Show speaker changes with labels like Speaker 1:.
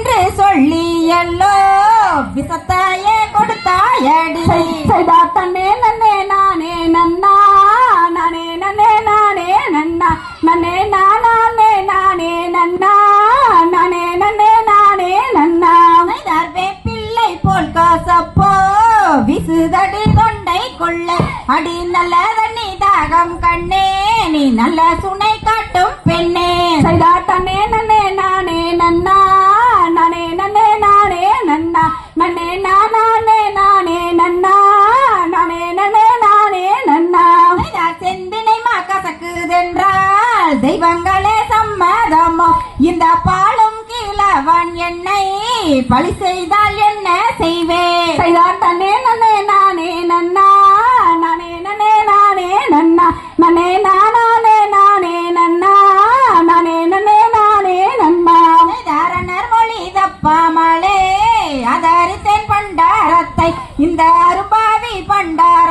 Speaker 1: என்று சொல்லி எல்லோ விசத்தாயே கொடுத்தாயடி.
Speaker 2: தன்னே நன்னே நானே நன்னா நானே நன்னே நானே நன்னா நன்னே நானே நானே நன்னா நானே நன்னே நானே நன்னா.
Speaker 1: மைதார் பிள்ளை போல் காசப்போ. விசுதடி தொண்டை கொள்ளை. அடி நல்ல தண்ணி தாகம் கண்ணே நீ நல்ல சுனை மா கசக்குதென்றால் தெய்வங்களே சம்மதமோ? இந்த பாலும் கீழவன் என்னை பழி செய்தால் என்ன செய்வேன்?
Speaker 2: செய்தா தன்னே நன்னே நானே நன்னா நானே நன்னே நானே நன்னா நன்னே நானே நானே நன்னா நானே நன்னே நானே நன்னா.
Speaker 1: தாரணர் மொழி தப்பாமலே அதரித்தேன் பண்டாரத்தை இந்த அருபாவி பண்டார